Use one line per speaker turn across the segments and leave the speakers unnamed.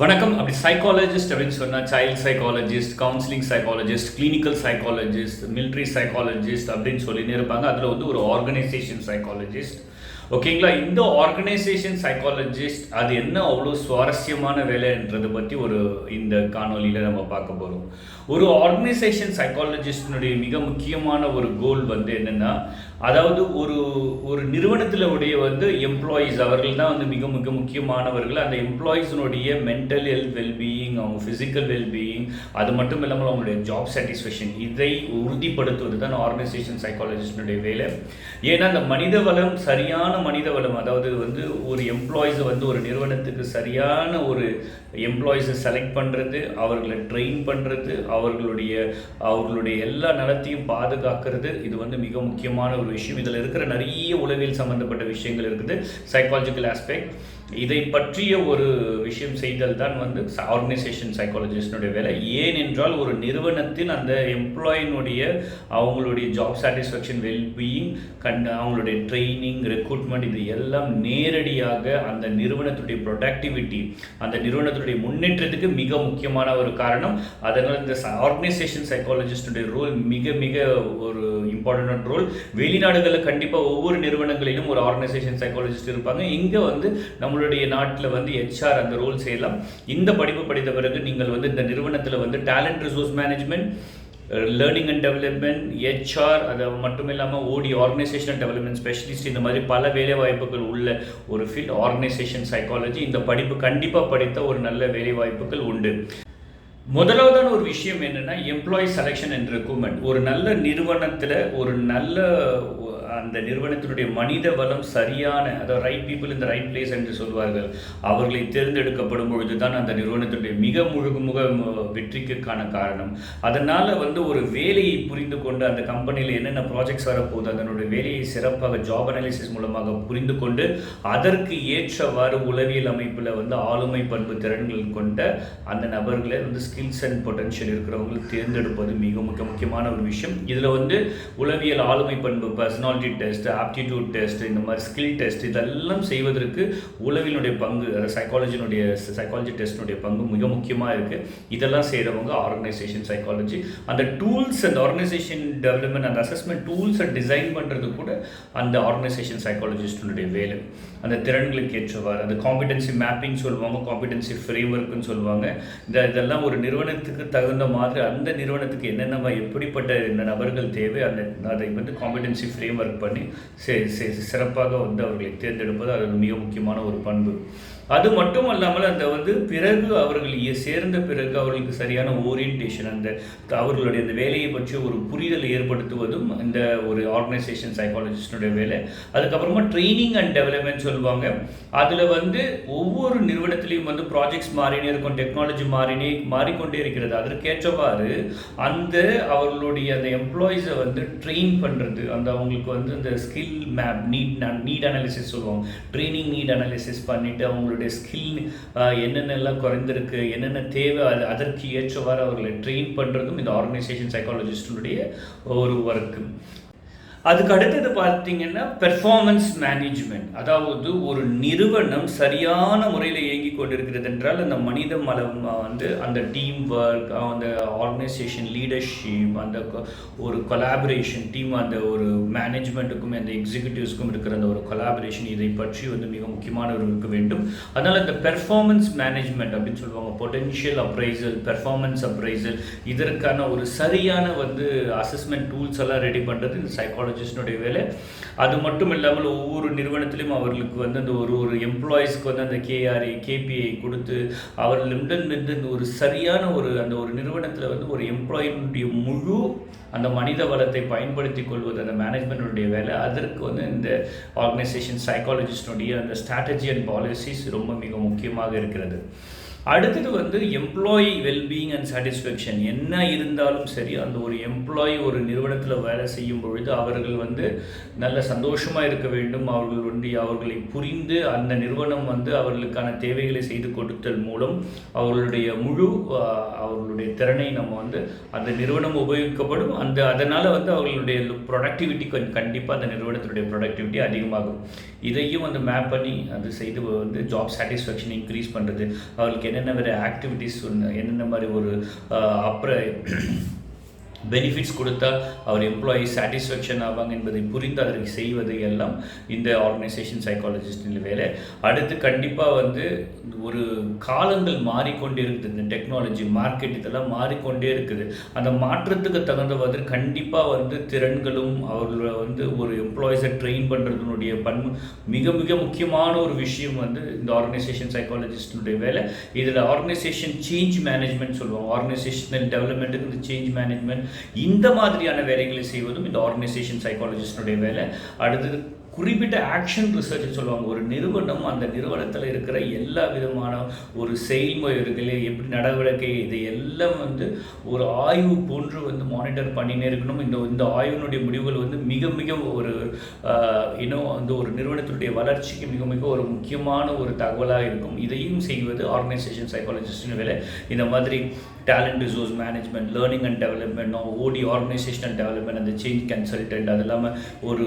வணக்கம். அப்படி சைக்காலஜிஸ்ட் அப்படின்னு சொன்னால் child psychologist counselling psychologist clinical psychologist military psychologist அப்படின்னு சொல்லினே இருப்பாங்க. அதில் வந்து ஒரு ஆர்கனைசேஷன் சைக்காலஜிஸ்ட் ஓகேங்களா இந்த ஆர்கனைசேஷன் சைக்காலஜிஸ்ட் அது என்ன அவ்வளோ சுவாரஸ்யமான வேலைன்றதை பற்றி ஒரு இந்த காணொலியில் நம்ம பார்க்க போகிறோம் ஒரு ஆர்கனைசேஷன் சைக்காலஜிஸ்டினுடைய மிக முக்கியமான ஒரு கோல் வந்து என்னென்னா அதாவது ஒரு ஒரு நிறுவனத்தில் உடைய வந்து எம்ப்ளாயீஸ் அவர்கள் தான் வந்து மிக மிக முக்கியமானவர்கள். அந்த எம்ப்ளாயீஸினுடைய மென்டல் ஹெல்த் வெல்பீயிங் அவங்க ஃபிசிக்கல் வெல்பீயிங் அது மட்டும் இல்லாமல் அவங்களுடைய ஜாப் சாட்டிஸ்ஃபேக்ஷன் இதை உறுதிப்படுத்துவது தான் ஆர்கனைசேஷன் சைக்காலஜிஸ்டினுடைய வேலை. ஏன்னா அந்த மனித வளம் சரியான மனித வளம் அதாவது வந்து ஒரு எம்ப்ளாயீஸை வந்து ஒரு நிறுவனத்துக்கு சரியான ஒரு எம்ப்ளாயீஸை செலக்ட் பண்ணுறது அவர்களை ட்ரெயின் பண்ணுறது அவர்களுடைய அவர்களுடைய எல்லா நலத்தையும் பாதுகாக்கிறது இது வந்து மிக முக்கியமான ஒரு விஷயம். இதில் இருக்கிற நிறைய உளவியல் சம்மந்தப்பட்ட விஷயங்கள் இருக்குது. சைக்காலஜிக்கல் ஆஸ்பெக்ட் இதை பற்றிய ஒரு விஷயம் செய்தல் தான் வந்து ஆர்கனைசேஷன் சைக்காலஜிஸ்டினுடைய வேலை. ஏனென்றால் ஒரு நிறுவனத்தின் அந்த எம்ப்ளாயினுடைய அவங்களுடைய ஜாப் சாட்டிஸ்ஃபேக்ஷன் வெல்பீயிங் கண் அவங்களுடைய ட்ரைனிங் ரெக்ரூட்மெண்ட் இது எல்லாம் நேரடியாக அந்த நிறுவனத்துடைய ப்ரொடக்டிவிட்டி அந்த நிறுவனத்துடைய முன்னேற்றத்துக்கு மிக முக்கியமான ஒரு காரணம். அதனால் இந்த ஆர்கனைசேஷன் சைக்காலஜிஸ்டுடைய ரோல் மிக மிக ஒரு இம்பார்ட்டன்ட் ரோல் வெளிநாடுகளில் கண்டிப்பாக ஒவ்வொரு நிறுவனங்களிலும் ஒரு ஆர்கனைசேஷன் சைக்காலஜிஸ்ட் இருப்பாங்க. இங்கே வந்து நம்மளுடைய நாட்டில் வந்து ஹெச்ஆர் அந்த ரோல் செய்யலாம். இந்த படிப்பு படித்த பிறகு நீங்கள் வந்து இந்த நிறுவனத்தில் வந்து talent resource management learning and development HR அது மட்டும் இல்லாமல் ஓடி ஆர்கனைசேஷனல் டெவலப்மெண்ட் ஸ்பெஷலிஸ்ட் இந்த மாதிரி பல வேலை வாய்ப்புகள் உள்ள ஒரு ஃபீல்ட் ஆர்கனைசேஷன் சைக்காலஜி இந்த படிப்பு கண்டிப்பாக படித்த ஒரு நல்ல வேலை வாய்ப்புகள் உண்டு. முதலாவதான ஒரு விஷயம் என்னென்னா எம்ப்ளாயி செலெக்ஷன் அண்ட் ரெக்ரூட்மெண்ட் ஒரு நல்ல நிறுவனத்தில் ஒரு நல்ல அந்த நிறுவனத்தினுடைய மனித வளம் சரியான அதாவது ரைட் பீப்புள் இந்த ரைட் பிளேஸ் என்று சொல்வார்கள். அவர்களை தேர்ந்தெடுக்கப்படும் பொழுது தான் அந்த நிறுவனத்தினுடைய மிக முழுகுமுக வெற்றிக்குக்கான காரணம். அதனால் வந்து ஒரு வேலையை புரிந்து கொண்டு அந்த கம்பெனியில் என்னென்ன ப்ராஜெக்ட்ஸ் வரப்போகுது அதனுடைய வேலையை சிறப்பாக ஜாப் அனாலிசிஸ் மூலமாக புரிந்து கொண்டு அதற்கு ஏற்றவாறு உளவியல் அமைப்பில் வந்து ஆளுமை பண்பு திறன்கள் கொண்ட அந்த நபர்களை வந்து ஸ்கில்ஸ் அண்ட் பொட்டன்ஷியல் இருக்கிறவங்களை தேர்ந்தெடுப்பது மிக மிக முக்கியமான ஒரு விஷயம். இதில் வந்து உளவியல் ஆளுமை பண்பு பர்சனாலிட்டி டெஸ்ட் ஆப்டிடியூட் டெஸ்ட் இந்த மாதிரி ஸ்கில் டெஸ்ட் இதெல்லாம் செய்வதற்கு உளவினுடைய பங்கு அதாவது சைக்காலஜினுடைய சைக்காலஜி டெஸ்டினுடைய பங்கு மிக முக்கியமாக இருக்குது இதெல்லாம் செய்கிறவங்க ஆர்கனைசேஷன் சைக்காலஜி அந்த டூல்ஸ் அந்த ஆர்கனைசேஷன் டெவலப்மெண்ட் அந்த அசஸ்மெண்ட் டூல்ஸை டிசைன் பண்ணுறது கூட அந்த ஆர்கனைசேஷன் சைக்காலஜிஸ்டினுடைய வேலை. அந்த திறன்களுக்கு ஏற்றவாறு அந்த காம்பிடென்சி மேப்பிங் சொல்லுவாங்க காம்பிடன்சி ஃப்ரேம் ஒர்க்குன்னு சொல்லுவாங்க. இந்த இதெல்லாம் ஒரு நிறுவனத்துக்கு தகுந்த மாதிரி அந்த நிறுவனத்துக்கு என்னென்ன எப்படிப்பட்ட நபர்கள் தேவை அந்த அதை வந்து காம்பிடன்சி ஃப்ரேம் ஒர்க் பண்ணி சிறப்பாக வந்து அவர்களை தேர்ந்தெடுப்பது அது மிக முக்கியமான ஒரு பண்பு. அது மட்டும் அல்லாமல் அந்த வந்து பிறகு அவர்கள் சேர்ந்த பிறகு அவர்களுக்கு சரியான ஓரியன்டேஷன் அந்த அவர்களுடைய அந்த வேலையை பற்றி ஒரு புரிதல் ஏற்படுத்துவதும் இந்த ஒரு ஆர்கனைசேஷன் சைக்காலஜிஸ்டனுடைய வேலை. அதுக்கப்புறமா ட்ரைனிங் அண்ட் டெவலப்மெண்ட் சொல்லுவாங்க. அதில் வந்து ஒவ்வொரு நிறுவனத்திலையும் வந்து ப்ராஜெக்ட்ஸ் மாறினே இருக்கும் டெக்னாலஜி மாறினே மாறிக்கொண்டே இருக்கிறது. அதற்கேற்றவாறு அந்த அவர்களுடைய அந்த எம்ப்ளாயீஸை வந்து ட்ரெயின் பண்ணுறது அந்த அவங்களுக்கு வந்து இந்த skill map need need analysis சொல்லுவாங்க ட்ரைனிங் நீட் அனாலிசிஸ் பண்ணிவிட்டு அவங்களுடைய ஸ்கில் என்னென்னலாம் குறைந்திருக்கு என்னென்ன தேவை அது அதற்கு ஏற்றவாறு அவர்களை ட்ரெயின் பண்ணுறதும் இந்த ஆர்கனைசேஷன் சைக்காலஜிஸ்டுடைய ஒரு ஒர்க்கு அதுக்கு அடுத்தது பார்த்தீங்கன்னா பெர்ஃபார்மன்ஸ் மேனேஜ்மெண்ட் அதாவது ஒரு நிறுவனம் சரியான முறையில் இயங்கி கொண்டிருக்கிறது என்றால் அந்த மனித மலம் வந்து அந்த டீம் ஒர்க் அந்த ஆர்கனைசேஷன் லீடர்ஷிப் அந்த ஒரு கொலாபரேஷன் டீம் அந்த ஒரு மேனேஜ்மெண்ட்டுக்கும் அந்த எக்ஸிக்யூட்டிவ்ஸ்க்கும் இருக்கிற அந்த ஒரு கொலாபரேஷன் இதை பற்றி வந்து மிக முக்கியமான ஒரு இருக்க வேண்டும். அதனால் இந்த பெர்ஃபார்மன்ஸ் மேனேஜ்மெண்ட் அப்படின்னு சொல்லுவாங்க. பொட்டென்ஷியல் அப்ரைசல் பெர்ஃபார்மன்ஸ் அப்ரைசல் இதற்கான ஒரு சரியான வந்து அசஸ்மெண்ட் டூல்ஸ் எல்லாம் ரெடி பண்ணுறது இந்த சைக்காலஜி சைக்காலஜிஸ்டினுடைய வேலை. அது மட்டும் இல்லாமல் ஒவ்வொரு நிறுவனத்திலும் அவர்களுக்கு வந்து அந்த ஒரு ஒரு எம்ப்ளாயீஸ்க்கு வந்து அந்த கேஆர்ஏ கேபிஐ கொடுத்து அவர்களிடம் இந்த ஒரு சரியான ஒரு அந்த ஒரு நிறுவனத்தில் வந்து ஒரு எம்ப்ளாயினுடைய முழு அந்த மனித வளத்தை பயன்படுத்தி கொள்வது அந்த மேனேஜ்மெண்ட்டுடைய வேலை. அதற்கு வந்து இந்த ஆர்கனைசேஷன் சைக்காலஜிஸ்டினுடைய அந்த ஸ்ட்ராட்டஜி அண்ட் பாலிசிஸ் ரொம்ப மிக முக்கியமாக இருக்கிறது. அடுத்தது வந்து எம்ப்ளாயி வெல்பீயிங் அண்ட் சாட்டிஸ்ஃபேக்ஷன் என்ன இருந்தாலும் சரி அந்த ஒரு எம்ப்ளாயி ஒரு நிறுவனத்தில் வேலை செய்யும் பொழுது அவர்கள் வந்து நல்ல சந்தோஷமாக இருக்க வேண்டும். அவர்கள் வந்து அவர்களை புரிந்து அந்த நிறுவனம் வந்து அவர்களுக்கான தேவைகளை செய்து கொடுத்தல் மூலம் அவர்களுடைய முழு அவர்களுடைய திறனை நம்ம வந்து அந்த நிறுவனம் உபயோகிக்கப்படும். அந்த அதனால் வந்து அவர்களுடைய ப்ரொடக்டிவிட்டி கொஞ்சம் கண்டிப்பாக அந்த நிறுவனத்தினுடைய ப்ரொடக்டிவிட்டி அதிகமாகும். இதையும் வந்து மேப் பண்ணி அது செய்து வந்து ஜாப் சாட்டிஸ்ஃபேக்ஷன் இன்க்ரீஸ் பண்ணுறது அவர்களுக்கு என்னென்ன வேறு ஆக்டிவிட்டீஸ் என்னென்ன மாதிரி ஒரு அப்புறம் பெனிஃபிட்ஸ் கொடுத்தா அவர் எம்ப்ளாயி சாட்டிஸ்ஃபேக்ஷன் ஆவாங்க என்பதை புரிந்து அதற்கு செய்வது எல்லாம் இந்த ஆர்கனைசேஷன் சைக்காலஜிஸ்டின் வேலை. அடுத்து கண்டிப்பாக வந்து ஒரு காலங்கள் மாறிக்கொண்டே இருக்குது இந்த டெக்னாலஜி மார்க்கெட் இதெல்லாம் மாறிக்கொண்டே இருக்குது. அந்த மாற்றத்துக்கு தகுந்தவாறு கண்டிப்பாக வந்து திறன்களும் அவர்களை வந்து ஒரு எம்ப்ளாயிஸை ட்ரெயின் பண்ணுறதுனுடைய பண்பு மிக மிக முக்கியமான ஒரு விஷயம் வந்து இந்த ஆர்கனைசேஷன் சைக்காலஜிஸ்டினுடைய வேலை. இதில் ஆர்கனைசேஷன் சேஞ்ச் மேனேஜ்மெண்ட் சொல்லுவாங்க. ஆர்கனைசேஷனல் டெவலப்மெண்ட்டுக்கு இந்த சேஞ்ச் மேனேஜ்மெண்ட் இந்த மாதிரியான வேலைகளை செய்வதும் இந்த ஆர்கனைசேஷன் சைக்காலஜிஸ்டுடைய வேலை. அடுத்தது குறிப்பிட்ட ஆக்ஷன் ரிசர்ச் சொல்லுவாங்க. ஒரு நிறுவனம் அந்த நிறுவனத்தில் இருக்கிற எல்லா விதமான ஒரு செயல்முறைகளே எப்படி நடவடிக்கை இது எல்லாம் வந்து ஒரு ஆய்வு போன்று வந்து மானிட்டர் பண்ணினே இருக்கணும். இந்த இந்த ஆய்வினுடைய முடிவுகள் வந்து மிக மிக ஒரு இன்னும் அந்த ஒரு நிறுவனத்தினுடைய வளர்ச்சிக்கு மிக மிக ஒரு முக்கியமான ஒரு தகவலாக இருக்கும். இதையும் செய்வது ஆர்கனைசேஷன் சைக்காலஜிஸ்டின் வேலை. இந்த மாதிரி talent resource management learning and development OD organisational development அந்த சேஞ்ச் கன்சல்டன்ட் அது இல்லாமல் ஒரு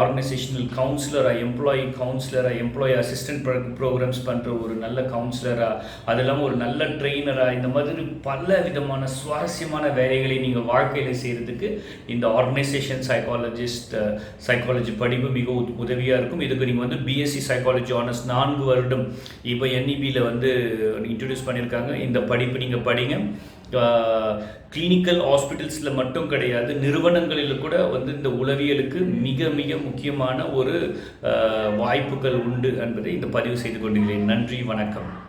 ஆர்கனைசேஷனல் கவுன்சிலராக எம்ப்ளாயி கவுன்சிலராக எம்ப்ளாயி அசிஸ்டன்ட் ப்ரோக்ராம்ஸ் பண்ணுற ஒரு நல்ல கவுன்சிலராக அது இல்லாமல் ஒரு நல்ல ட்ரெயினராக இந்த மாதிரி பல விதமான சுவாரஸ்யமான வேலைகளை நீங்கள் வாழ்க்கையில் செய்கிறதுக்கு இந்த ஆர்கனைசேஷன் சைக்காலஜிஸ்ட் சைக்காலஜி படிப்பு மிக உதவியாக இருக்கும். இதுக்கு நீங்கள் வந்து பிஎஸ்சி சைக்காலஜி ஆனர்ஸ் நான்கு வருடம் இப்போ என்இபியில் வந்து இன்ட்ரடியூஸ் பண்ணியிருக்காங்க. இந்த படிப்பு நீங்கள் படிங்க. கிளினிக்கல் ஹாஸ்பிட்டல்ஸில் மட்டும் கிடையாது நிறுவனங்களில் கூட வந்து இந்த உளவியலுக்கு மிக மிக முக்கியமான ஒரு வாய்ப்புகள் உண்டு என்பதை இந்த பதிவு செய்து கொண்டுகிறேன் நன்றி வணக்கம்.